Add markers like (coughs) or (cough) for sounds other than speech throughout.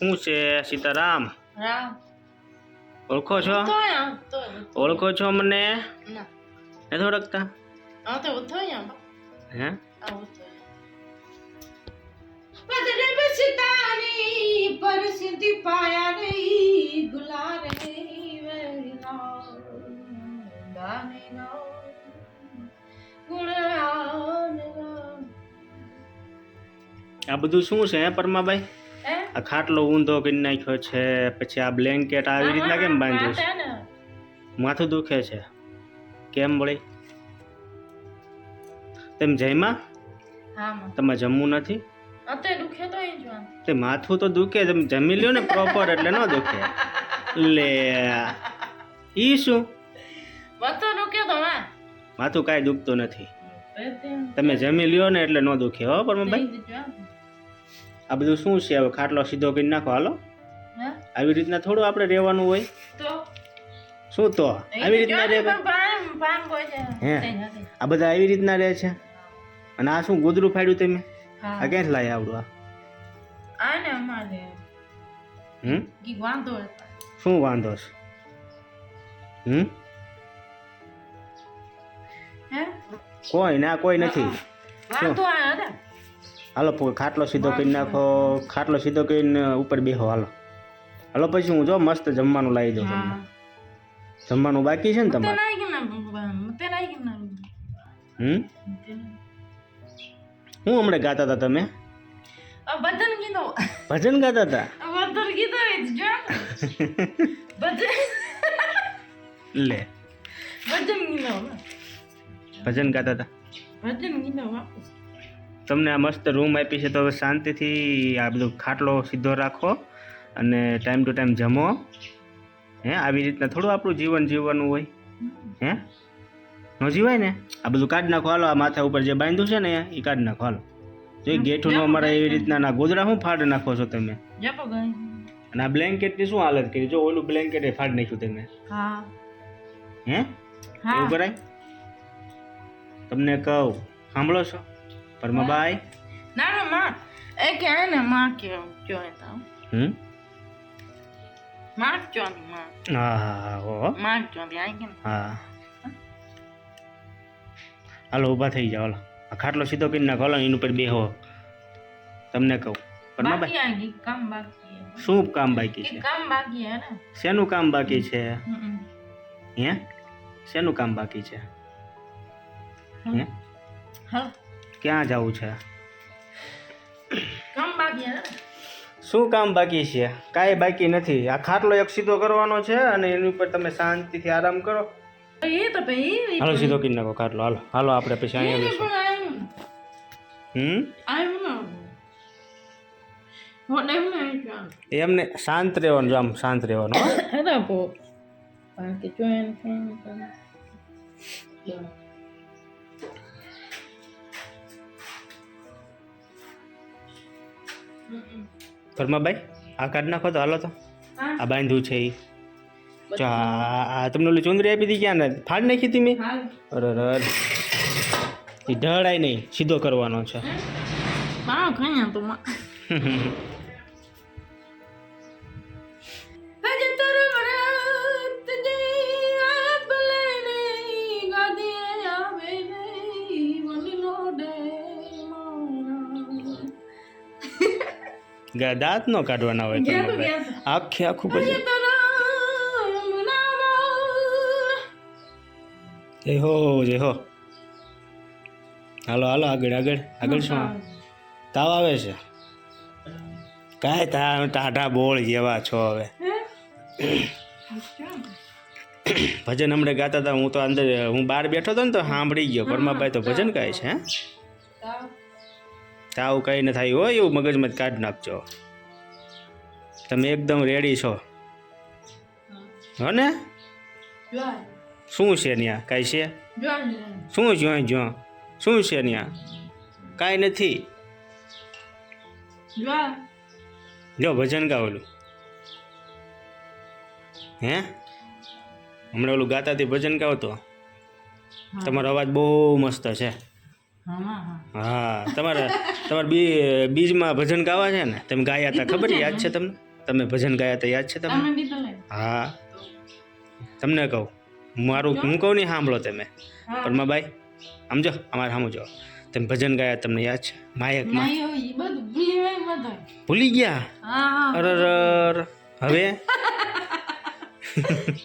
શું છે સીતારામ? ઓળખો છો? ઓળખો છો મને? ના. નથી ઓળખતા? હે પરિસ્થિતિ પાયા નહીં ગુલાર. આ બધું શું છે હે પરમાભાઈ? આ ખાટલો ઊંધો કરી નાખ્યો છે પછી આ બ્લેન્કેટ આવી રીતના કેમ બાંધ્યું છે? માથું દુખે છે. કેમ વળી? તેમ જયમાં? તમે જમવું નથી? તો માથું તો દુખે તમે જમી લ્યો ને પ્રોપર એટલે ન દુખે. લે ઈ શું? માથું કાંઈ દુખતું નથી. તમે જમી લ્યો ને એટલે ન દુખે હો પણ વાત. આ બધું શું છે? હવે ખાટલો સીધો કરી નાખો. હાલો. આવી રીતના થોડું આપણે રહેવાનું હોય. શું તો? આવી રીતના રહે હે? આ બધા આવી રીતના રહે છે? અને આ શું ગોદરું ફાડ્યું તમે? આ ક્યાંથી લાયા આવડું આ? હમ. શું વાંધો છે? હમ? કોઈ ના કોઈ નથી. વાંધો આ હાલો ખાટલો સીધો કરી નાખો ખાટલો સીધો કરીને ઉપર બેહો હાલો. હાલો પછી હું જો મસ્ત જમવાનું લાવી દઉં તમને. જમવાનું બાકી છે ને તમારે? હમ? હું હમણાં ગાતા હતા તમે? ભજન કીધો ભજન ગાતા હતા ભજન કીધો બદન (laughs) લે. ભજન કીધો ભજન ગાતા હતા ભજન કીધો વાપસ. તમને આ મસ્ત રૂમ આપી છે તો હવે શાંતિથી આ બધું ખાટલો સીધો રાખો અને ટાઈમ ટુ ટાઈમ જમો. હે આવી રીતના થોડું આપણું જીવન જીવવાનું હોય. હે? ન જીવાય ને? આ બધું કાઢ નાખો. હાલો આ માથા ઉપર જે બાંધ્યું છે ને એ કાઢ નાખો. હાલો. જો ગેઠું નો અમારે એવી રીતના ના ગોદડા શું ફાડ નાખો છો તમે? અને આ બ્લેન્કેટની શું હાલત કરી? જો ઓલું બ્લેન્કેટ એ ફાડ નાખ્યું તમે. હા? હે. એવું કરાય? તમને કહું. સાંભળો છો? પરમાબાઈ ના ના માં એ કે ને માં કે જો એ તો હમમાં જો માં હા હા માં જો ની આઈ કે હા હાલો ઊભા થઈ જાઓ હાલો આ ખાટલો સીધો કરી નાખો હાલો એની ઉપર બેહો તમને કહું પરમાબાઈ કામ બાકી શું કામ બાકી છે કામ બાકી હે ને શેનું કામ બાકી છે હે શેનું કામ બાકી છે હે હા ક્યાં જવું છે? કામ બાકી હે શું કામ બાકી છે? કાંઈ બાકી નથી. આ ખાટલો એક સીધો કરવાનો છે અને એની ઉપર તમે શાંતિથી આરામ કરો. એ તો ભાઈ હાલો સીધો કરી નાખો ખાટલો. હાલો હાલો આપણે પછી અહીંયા બેસો હમ? એમને શાંત રહેવાનું જો આમ શાંત રહેવાનું (coughs) હો. પરમાભાઈ આ કાઢ નાખો તો હાલો તો. આ બાંધ્યું છે એ જો આ તમને ઓલી ચુંદરી આપી હતી ક્યાં ને ફાડ નાખી હતી મેં? અરે અરે એ ઢળાય નહીં સીધો કરવાનો છે. ગા- (laughs) દાંત નો કાઢવાના હોય પરમાભાઈ આખે આખું પછી. જય હો જય હો. હાલો હાલો આગળ આગળ. આગળ શું? તાવ આવે છે? કાંઈ તા ટાઢા બોળ જેવા છો હવે. ભજન હમણાં ગાતા હતા હું તો અંદર હું બહાર બેઠો હતો ને તો સાંભળી ગયો. પરમાભાઈ તો ભજન ગાય છે હે? તાવ કંઈ ન થાય. હોય એવું મગજમાં કાઢી નાખજો. તમે એકદમ રેડી છો. હો. ને? શું છે ત્યાં કાંઈ છે? શું જો જો? શું છે ત્યાં કાંઈ નથી. જો ભજન ગાવેલું હે? હમણાં ઓલું ગાતાથી ભજન ગાવ તો તમારો અવાજ બહુ મસ્ત છે. હા તમારે તમારે બી બીજમાં ભજન ગાવા છે ને? તમે ગાયા હતા ખબર? યાદ છે તમને? તમે ભજન ગાયા હતા યાદ છે તમને? તમે દીધો ને હા. તમને કહું મારું હું કહું નહીં સાંભળો તમે. હા. પરમાબાઈ સમજો? અમારે સમજો તમે ભજન ગાયા તમને યાદ છે? માયકમાં ના એવું ઈ બધું ભૂલી જાય બધા. ભૂલી ગયા? હા હા. અરર હવે? (laughs)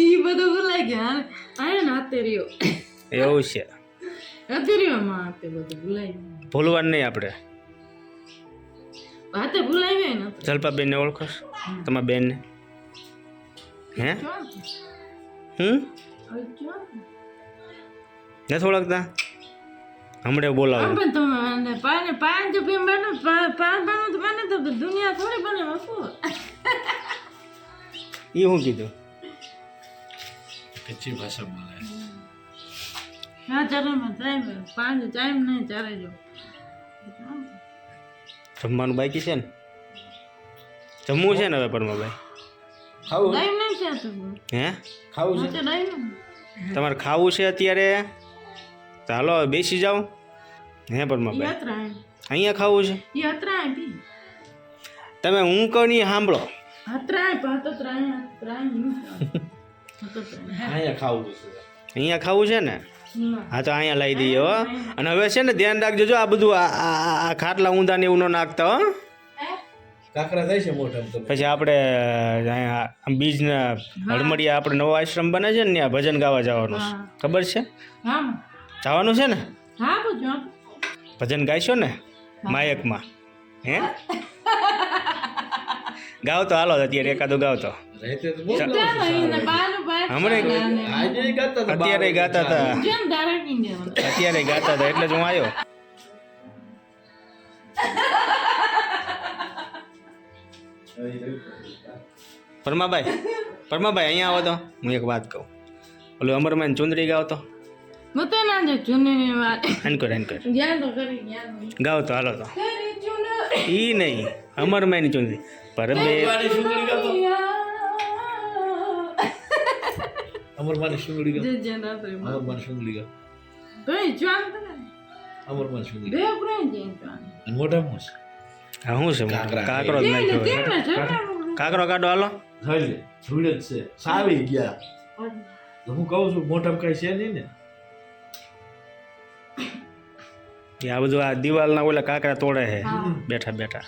ઈ બધું ભૂલાઈ ગયા. આને ને હાથે રહ્યો. એવું છે. બધું ભૂલાઈ ભૂલવાનું નહીં આપણે. હાથે ભૂલાઈ ગયો ને જલપાબેનને ઓળખો? તમારા બેનને? હે? જો હમ? નથી ઓળખતા? હમણાં બોલાવો. પણ તમે અને પાને પાંચ રૂપિયા બને પા- પાંચ બને તો બને તો દુનિયા થોડી બને બાપુ. એ હું કીધું? કચ્છી ભાષા બોલે હા ચાલો ટાઈમ પાંચ ટાઈમ નહીં ચાલે જો. જમવાનું બાકી છે ને? જમવું છે ને હવે પરમાભાઈ? ખાવું ટાઈમ નહીં છે તો હે? ખાવું છે? તમારે ખાવું છે અત્યારે? ચાલો હવે બેસી જાઓ. હે પરમાભાઈ? અહીંયા ખાવું છે? યાત્રા આપી તમે હું કહું નહીં સાંભળો (laughs) અહીંયા ખાવું છે ને? હા તો અહીંયા લાવી દઈએ હો. અને હવે છે ને ધ્યાન રાખજો જો આ બધું આ- ખાટલા ઊંધા ને એવું ન નાખતા હો. કાકરા થાય છે મોટા પછી આપણે બીજના હળમડિયા આપણે નવો આશ્રમ બને છે ને ત્યાં ભજન ગાવા જવાનું છે. ખબર છે? હા જવાનું છે ને? ભજન ગાઈશો ને? માયકમાં. હે? (laughs) ગાવ તો હાલો અત્યારે એકાદો ગાવ તો અત્યારે ગાતા હતા. અત્યારે ગાતા હતા એટલે જ હું આવ્યો પરમાભાઈ પરમાભાઈ અહીંયા આવો તો. હું એક વાત કહું. ઓલું અમરમાન ચુંદરી ગાવ તો ગાવ તો હાલો તો. ઈ નહીં અમરમાન ચુંદડી. પરબે মানে સુંગડી আমার মানে ચાલ અને મોટા મોસ હા શું છે કાકરા. કાકરો જ નાખ્યો કાકરો કાઢો હાલો થઈ લે ધૂળ જ છે સાવી ગયા તો હું કહું છું મોટામાં કઈ છે નહીં ને એ આ બધું આ દિવાલના ઓલા કાકરા તોડે છે બેઠા બેઠા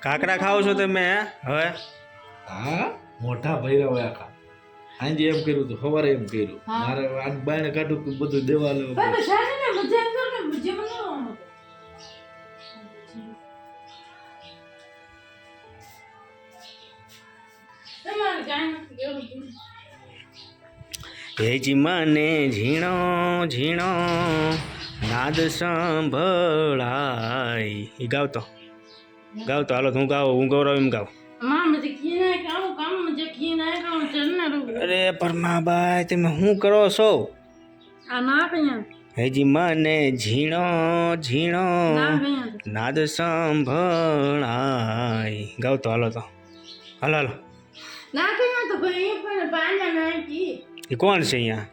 કાકરા ખાવ છો તમે હવે? હા? મોટા ભૈરા હોય આખા. સાંજે એમ કર્યું તો સવારે એમ કર્યું. મારે આ બાયણે કાઢું કે બધું દેવા કેવું? હેજી મને ઝીણો ઝીણો. નાદ સાંભળાય. એ ગાવતો ગાવતો હાલો હું ગાવ હું ગૌરવ એમ ગાવ. અરે પરમાબાઈ તમે શું કરો છો? હેજી મને ઝીણો ઝીણો નાદ સાંભળાય. ગાવતો હાલો તો. હાલો હાલો. કોણ છે અહીંયા?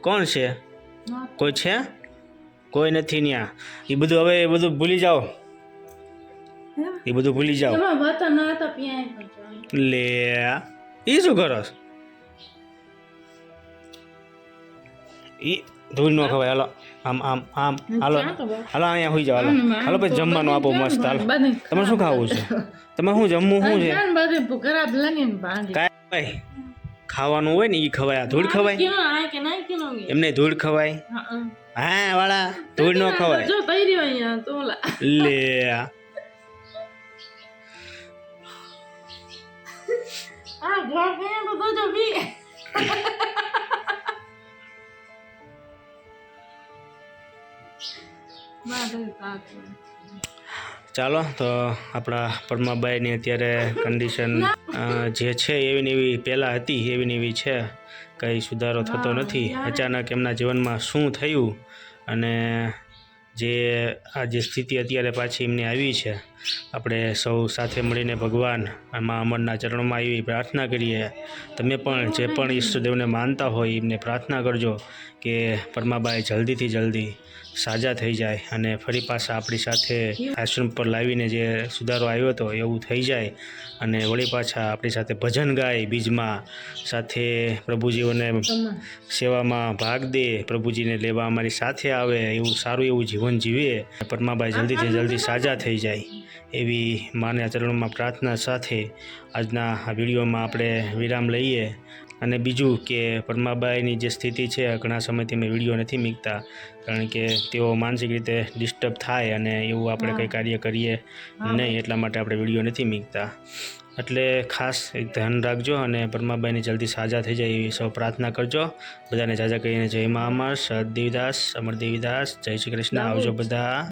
કોણ? છે? કોઈ છે? કોઈ નથી ત્યાં એ બધું હવે એ બધું ભૂલી જાઓ. એ બધું ભૂલી જાઓ. તમે લે એ શું કરો એ ધૂળ નો ખવાય. હાલો આમ આમ આમ. હાલો હાલો અહીંયા હોઈ જાઓ. હાલો. હાલો પછી જમવાનું આપો મસ્ત. હાલો. તમારે શું ખાવું છે? તમે શું જમવું શું છે? કાંઈ ભાઈ ખાવાનું હોય ને એ ખવાય. આ ધૂળ ખવાય? એમને ધૂળ ખવાય? હા વાળા ધૂળ નો ખવાય. જો તઈ રહ્યો અહીંયા તોલા લે. બી બાદલ કાક ચાલો તો આપણા પરમાબાઈની અત્યારે કન્ડિશન જે છે એવી ને એવી પહેલાં હતી એવી ને એવી છે. કંઈ સુધારો થતો નથી. અચાનક એમના જીવનમાં શું થયું? અને જે આ જે સ્થિતિ અત્યારે પાછી એમની આવી છે આપણે સૌ સાથે મળીને ભગવાન મા અમરના ચરણોમાં એવી પ્રાર્થના કરીએ. તમે પણ જે પણ ઈષ્ટદેવને માનતા હોય એમને પ્રાર્થના કરજો કે પરમાબાઈ જલ્દીથી જલ્દી સાજા થઈ જાય અને ફરી પાછા આપણી સાથે આશ્રમ પર લાવીને જે સુધારો આવ્યો હતો એવું થઈ જાય અને વળી પાછા આપણી સાથે ભજન ગાય બીજમાં. સાથે પ્રભુજીઓને સેવામાં ભાગ દે, પ્રભુજીને લેવા અમારી સાથે આવે, એવું સારું એવું જીવન જીવીએ. પરમાબાઈ જલ્દીથી જલ્દી સાજા થઈ જાય. એવી માના ચરણોમાં પ્રાર્થના સાથે આજના આ વિડીયોમાં આપણે વિરામ લઈએ અને બીજું કે પરમાબાઈની જે સ્થિતિ છે ઘણા સમયથી મેં વીડિયો નથી મૂકતા કારણ કે તેઓ માનસિક રીતે ડિસ્ટર્બ થાય અને એવું આપણે કંઈ કાર્ય કરીએ નહીં એટલા માટે આપણે વીડિયો નથી મૂકતા. એટલે ખાસ એક ધ્યાન રાખજો અને પરમાબાઈની જલ્દી સાજા થઈ જાય એવી સૌ પ્રાર્થના કરજો. બધાને સાજા કરીને જય મા અમર સદ દેવીદાસ અમર દેવીદાસ જય શ્રી કૃષ્ણ. આવજો બધા.